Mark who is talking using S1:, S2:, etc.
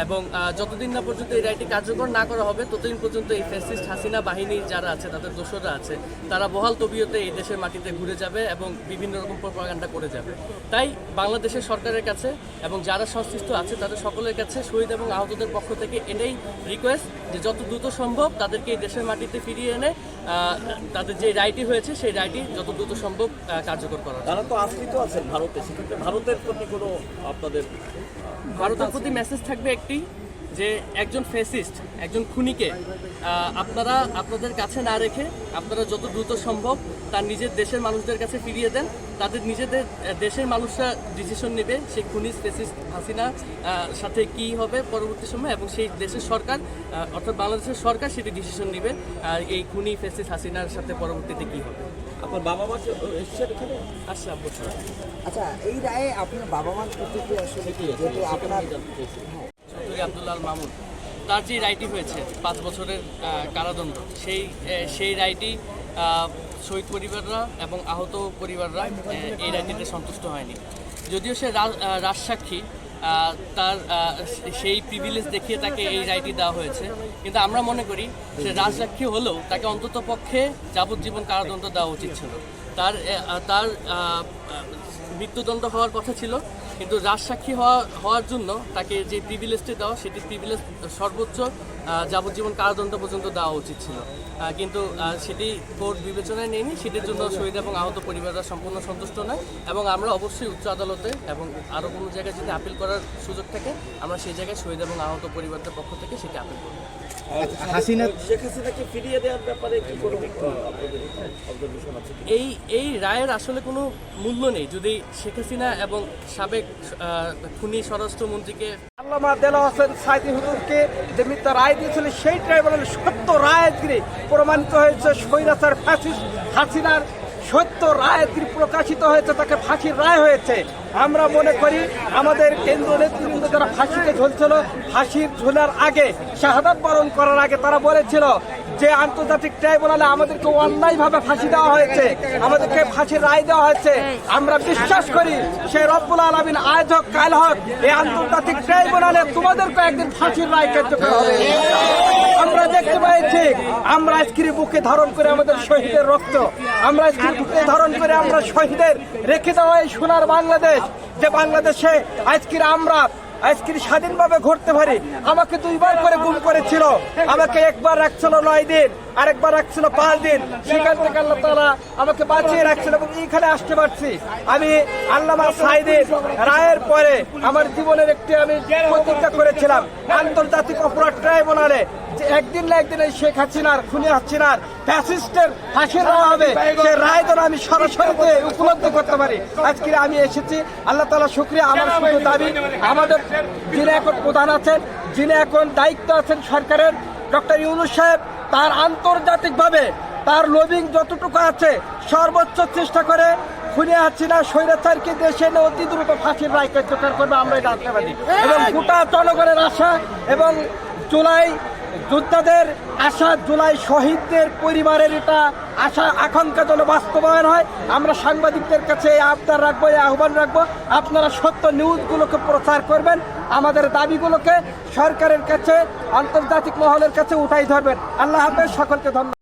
S1: এবং যতদিন না পর্যন্ত এই রায়টি কার্যকর না করা হবে ততদিন পর্যন্ত এই ফ্যাসিস্ট হাসিনা বাহিনী যারা আছে তাদের দোষরা আছে তারা বহাল তবিয়তে এই দেশের মাটিতে ঘুরে যাবে এবং বিভিন্ন রকম প্রপাগান্ডা করে যাবে। তাই বাংলাদেশের সরকারের কাছে এবং যারা সংশ্লিষ্ট আছে তাদের সকলের কাছে শহীদ এবং আহতদের পক্ষ থেকে এটাই রিকোয়েস্ট যে যত দ্রুত সম্ভব তাদেরকে এই দেশের মাটিতে ফিরিয়ে এনে আহ, তাদের যে রায়টি হয়েছে সেই রায়টি যত দ্রুত সম্ভব কার্যকর করা
S2: তারা তো আশ্রিত আছেন ভারতে সেক্ষেত্রে ভারতের প্রতি কোনো আপনাদের
S1: ভারতের প্রতি মেসেজ থাকবে একটি যে একজন ফেসিস্ট একজন খুনিকে আপনারা আপনাদের কাছে না রেখে আপনারা যত দ্রুত সম্ভব তার নিজের দেশের মানুষদের কাছে ফিরিয়ে দেন। তাদের নিজেদের দেশের মানুষরা ডিসিশন নেবে সেই খুনি ফেসিস্ট হাসিনা সাথে কি হবে পরবর্তী সময় এবং সেই দেশের সরকার অর্থাৎ বাংলাদেশের সরকার সেটি ডিসিশন নেবে এই খুনি ফেসিস্ট হাসিনার সাথে পরবর্তীতে কি হবে।
S2: আপনার বাবা মা
S1: আচ্ছা
S3: আচ্ছা এই রায়ে আপনার বাবা মার প্রতিক্রিয়া আসলে কি? আপনার
S1: আব্দুল্লাল মামুন, তার যে রায়টি হয়েছে পাঁচ বছরের কারাদণ্ড, সেই সেই রায়টি শহীদ পরিবাররা এবং আহত পরিবাররা এই রায়টিতে সন্তুষ্ট হয়নি। যদিও সে রাজসাক্ষী তার সেই প্রিভিলেজ দেখিয়ে তাকে এই রায়টি দেওয়া হয়েছে। কিন্তু আমরা মনে করি, সে রাজসাক্ষী হলেও তাকে অন্তত পক্ষে যাবজ্জীবন কারাদণ্ড দেওয়া উচিত ছিল। তার তার মৃত্যুদণ্ড হওয়ার কথা ছিল। কিন্তু রাজসাক্ষী হওয়া, হওয়ার জন্য তাকে যে প্রিভিলেজটি দেওয়া, সেটি প্রিভিলেজ সর্বোচ্চ যাবজ্জীবন কারাদণ্ড পর্যন্ত দেওয়া উচিত ছিল। কিন্তু সেটি কোর্ট বিবেচনায় নেয়নি। সেটির জন্য শহীদ এবং আহত পরিবাররা সম্পূর্ণ সন্তুষ্ট নয় এবং আমরা অবশ্যই উচ্চ আদালতে এবং আরও কোনো জায়গায় যদি আপিল করার সুযোগ থাকে, আমরা সেই জায়গায় শহীদ এবং আহত পরিবারদের পক্ষ থেকে সেটি আপিল করব।
S4: হাসিনা
S2: শেখ হাসিনাকে ফিরিয়ে দেওয়ার ব্যাপারে কি?
S1: এই এই রায়ের আসলে কোনো মূল্য নেই যদি শেখ হাসিনা এবং সাবেক খুনি স্বরাষ্ট্রমন্ত্রীকে
S5: আল্লামা দেলা হোসেন সাইদি হুজুরকে যে মিথ্যা রায় দিয়েছিল সেই ট্রাইব্যুনালের সত্য রায় আজকে প্রমাণিত হয়েছে স্বৈরাচার ফ্যাসিস্ট হাসিনার সত্য রায় প্রকাশিত হয়েছে তাকে ফাঁসির রায় হয়েছে আমরা মনে করি আমাদের কেন্দ্র নেতৃবৃন্দ যারা ফাঁসিতে ঝুলছিল, ফাঁসির ঝুলার আগে, শাহাদাত বরণ করার আগে তারা বলেছিল যে আন্তর্জাতিক ট্রাইব্যুনালে আমাদেরকে অন্যায়ভাবে ফাঁসি দেওয়া হয়েছে, আমাদেরকে ফাঁসির রায় দেওয়া হয়েছে। আমরা বিশ্বাস করি সে রব্বুল আলমিন আজ হোক, কাল হোক এই আন্তর্জাতিক ট্রাইব্যুনালে তোমাদেরকে একদিন ফাঁসির রায় কার্যকর হবে। আমরা দেখতে পেয়েছি আমরা আজকের বুকে ধারণ করে আমাদের শহীদের রক্ত, আমরা আজকের বুকে ধারণ করে আমরা শহীদের রেখে দেওয়া এই সোনার বাংলাদেশ যে বাংলাদেশে আজকের আমরা আজকের স্বাধীনভাবে ঘুরতে পারি। আমাকে দুইবার করে গুম করেছিল। আমাকে একবার রাখছিল নয় দিন, আরেকবার রাখছিল পাঁচ দিন। সেখান থেকে আল্লাহ তালা আমাকে বাঁচিয়ে রাখছিল এবং এইখানে আসতে পারছি। আমি আল্লামা সাইদের রায়ের পরে আমার জীবনের একটি আমি প্রতিজ্ঞা করেছিলাম। আন্তর্জাতিক অপরাধ ট্রাইব্যুনালে একদিন না একদিন এই শেখ হাসিনার, খুনি হাসিনার ফ্যাসিস্টের ফাঁসির রায় হবে। সে রায় যেন আমি সরাসরি উপলব্ধি করতে পারি। আজকে আমি এসেছি। আল্লাহ তালা শুক্রিয়া। আমার শুধু দাবি, আমাদের যিনি এখন প্রধান আছেন, যিনি এখন দায়িত্ব আছেন সরকারের, ডক্টর ইউনুস সাহেব, তার আন্তর্জাতিকভাবে তার লবিং যতটুকু আছে, সর্বোচ্চ চেষ্টা করে খুনে হাসিনা স্বৈরাচারকে দেশে এনে অতি দ্রুত ফাঁসির রায় কার্যকর করবে আমরা এটা আশাবাদী এবং গোটা জনগণের আশা এবং জুলাই যোদ্ধাদের আশা জুলাই শহীদদের পরিবারের এটা আশা, আকাঙ্ক্ষা যেন বাস্তবায়ন হয়। আমরা সাংবাদিকদের কাছে এই আবদার রাখব, এই আহ্বান রাখব। আপনারা সত্য নিউজগুলোকে প্রচার করবেন, আমাদের দাবিগুলোকে সরকারের কাছে, আন্তর্জাতিক মহলের কাছে উঠাই ধরবেন। আল্লাহ হাফেজ, সকলকে ধন্যবাদ।